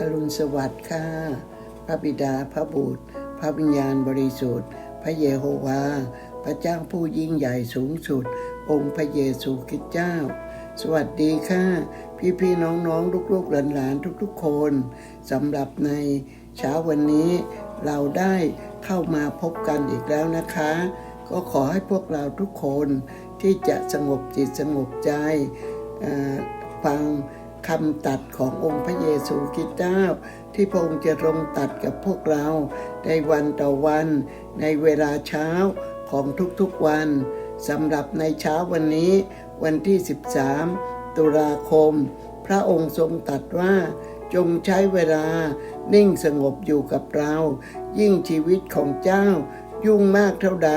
อรุณสวัสดิ์ค่ะ พระบิดาพระบุตร พระวิญญาณบริสุทธิ์ พระเยโฮวา พระเจ้าผู้ยิ่งใหญ่สูงสุด องค์พระเยซูคริสต์เจ้า สวัสดีค่ะ พี่พี่ๆน้องๆลูกๆหลานทุกๆ คนสำหรับในเช้าวันนี้เราได้เข้ามาพบกันอีกแล้วนะคะ ก็ขอให้พวกเราทุกคนที่จะสงบจิตสงบใจฟัง คำตัดขององค์พระเยซูคริสต์เจ้า ที่พระองค์จะทรงตัดกับพวกเรา ในวันต่อวัน ในเวลาเช้าของทุกๆวันสำหรับในเช้าวันนี้ วันที่ 13 ตุลาคม พระองค์ทรงตัดว่าจงใช้เวลานิ่งสงบอยู่กับเรา ยิ่งชีวิตของเจ้า ยุ่งมากเท่าใด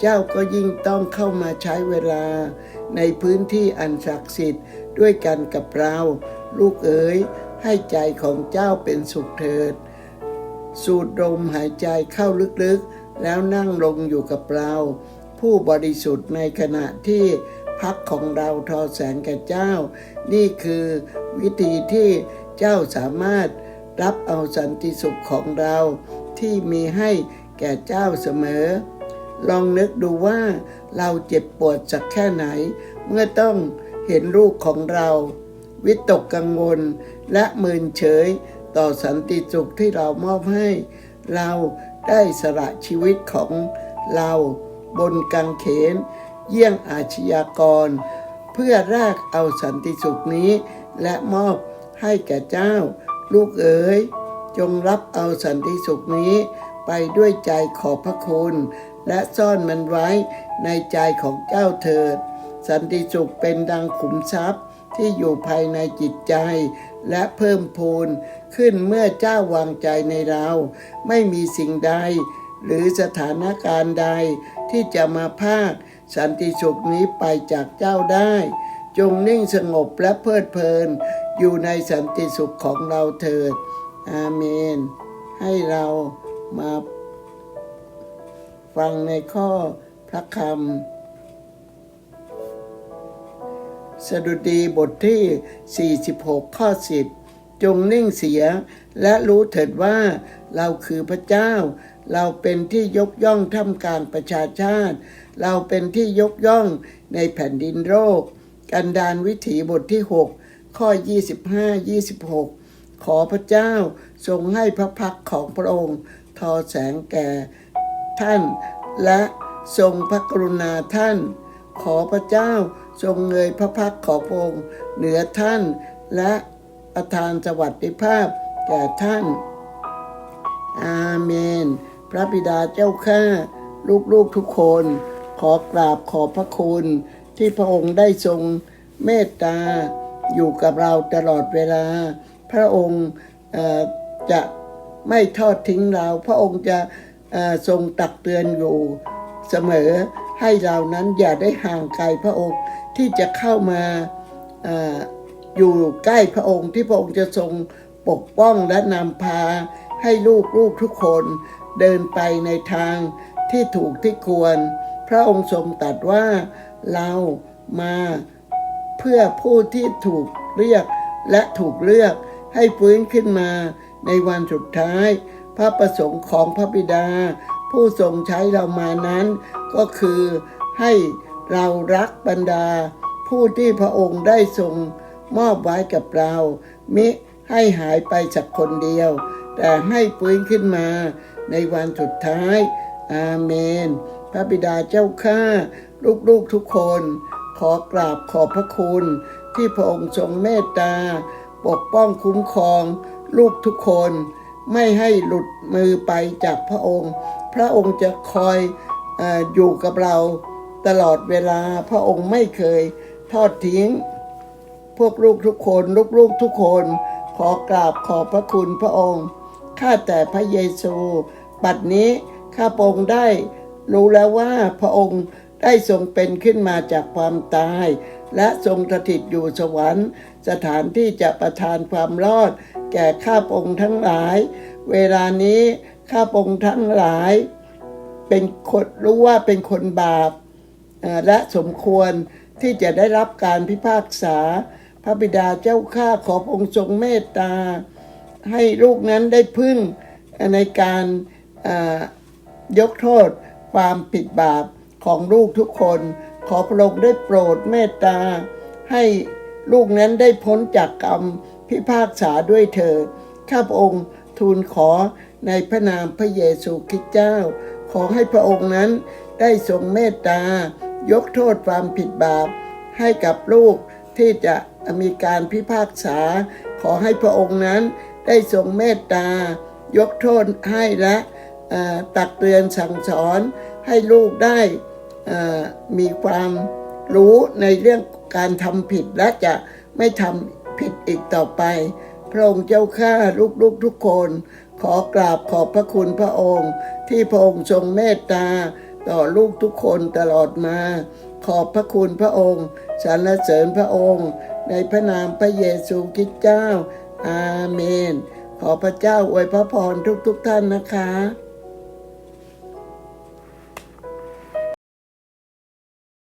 เจ้าก็ยิ่งต้องเข้ามาใช้เวลา ในพื้นที่อันศักดิ์สิทธิ์ ด้วยกันกับเรา ลูกเอ๋ยให้ใจของเจ้าเป็นสุขเถิด สูดลมหายใจเข้าลึกๆ แล้วนั่งลงอยู่กับเรา ผู้บริสุทธิ์ในขณะที่พักของเราทอแสงแก่เจ้า นี่คือวิธีที่เจ้าสามารถรับเอาสันติสุขของเราที่มีให้แก่เจ้าเสมอ ลองนึกดูว่าเราเจ็บปวดสักแค่ไหน เมื่อต้อง เห็นลูกของเรา วิตกกังวลและมืนเฉยต่อสันติสุขที่เรามอบให้ เราได้สละชีวิตของเราบนกังเขน เยี่ยงอาชญากร เพื่อรากเอาสันติสุขนี้ และมอบให้แก่เจ้า ลูกเอ๋ย จงรับเอาสันติสุขนี้ ไปด้วยใจขอบพระคุณ และซ่อนมันไว้ในใจของเจ้าเถิด สันติสุขเป็นดังขุมทรัพย์ที่อยู่ภายในจิตใจ และเพิ่มพูนขึ้นเมื่อเจ้าวางใจในเรา ไม่มีสิ่งใด หรือสถานการณ์ใดที่จะมาพากสันติสุขนี้ไปจากเจ้าได้ จงนิ่งสงบและเพลิดเพลิน อยู่ในสันติสุขของเราเถิด อาเมน ให้เรามาฟังในข้อพระคำ ดุดีบทที่ 46 ข้อ 10 จงนิ่งเสีย และรู้เถิดว่าเราคือพระเจ้า เราเป็นที่ยกย่องท่ามกลางประชาชาติ เราเป็นที่ยกย่องในแผ่นดินโลกกันดานวิถีบทที่ 6 ข้อ 25 26 ขอพระเจ้าทรงให้พระพักของพระองค์ ทอแสงแก่ท่าน และทรงพระกรุณาท่าน ขอพระเจ้า ทรงเงยพระพักของพระองค์เหนือท่าน และประทานสวัสดิภาพแก่ท่าน อาเมน พระบิดาเจ้าข้าลูกๆทุกคน ขอกราบขอบพระคุณ ที่พระองค์ได้ทรงเมตตาอยู่กับเราตลอดเวลา พระองค์จะไม่ทอดทิ้งเรา พระองค์จะทรงตักเตือนอยู่เสมอ ให้เรานั้นอย่าได้ห่างไกลพระองค์ที่จะเข้ามาอออยู่ใกล้พระองค์ที่พระองค์จะทรงปกป้องและนำพาให้ลูกลูกทุกคนเดินไปในทางที่ถูกที่ควร พระองค์ทรงตรัสว่าเรามาเพื่อผู้ที่ถูกเรียกและถูกเลือกให้ฟื้นขึ้นมาในวันสุดท้าย พระประสงค์ของพระบิดา ผู้ทรงใช้เรามานั้น ก็คือให้เรารักบรรดา ผู้ที่พระองค์ได้ทรงมอบไว้กับเรา มิให้หายไปจากคนเดียว แต่ให้ฟื้นขึ้นมาในวันสุดท้าย อาเมน พระบิดาเจ้าข้าลูกๆทุกคน ขอกราบขอบพระคุณ ที่พระองค์ทรงเมตตา ปกป้องคุ้มครอง ลูกทุกคน ไม่ให้หลุดมือไปจากพระองค์ พระองค์จะคอย อยู่กับเราตลอดเวลาพระองค์ไม่เคยทอดทิ้ง พวกลูกทุกคนลูกๆทุกคน ขอกราบขอบพระคุณพระองค์ข้าแต่พระเยซูบัดนี้ข้าพระองค์ได้ รู้แล้วว่าพระองค์ได้ทรงเป็นขึ้นมาจากความตาย และทรงสถิตอยู่สวรรค์ สถานที่จะประทานความรอด แก่ข้าพระองค์ทั้งหลาย เวลานี้ข้าพระองค์ทั้งหลาย เป็นคนรู้ว่าเป็นคนบาปและสมควรที่จะได้รับการพิพากษา พระบิดาเจ้าข้าขอพระองค์ทรงเมตตา ให้ลูกนั้นได้พึ่งในการยกโทษความผิดบาปของลูกทุกคน ขอพระองค์ได้โปรดเมตตา ให้ลูกนั้นได้พ้นจากกรรมพิพากษาด้วยเถิดข้าพระองค์ทูลขอในพระนามพระเยซูคริสต์เจ้า ขอให้พระองค์นั้นได้ทรงเมตตา ยกโทษความผิดบาป ให้กับลูกที่จะมีการพิพากษา ขอให้พระองค์นั้นได้ทรงเมตตา ยกโทษให้และตักเตือนสั่งสอนให้ลูกได้มีความรู้ในเรื่องการทำผิดและจะไม่ทำผิดอีกต่อไป พระองค์เจ้าข้าลูกๆทุกคน ขอกราบขอบพระคุณพระองค์ ที่พระองค์ทรงเมตตา ต่อลูกทุกคนตลอดมา ขอบพระคุณพระองค์สรรเสริญพระองค์ ในพระนามพระเยซูคริสต์เจ้า อาเมน ขอพระเจ้าอวยพระพรทุกๆทท่านนะคะ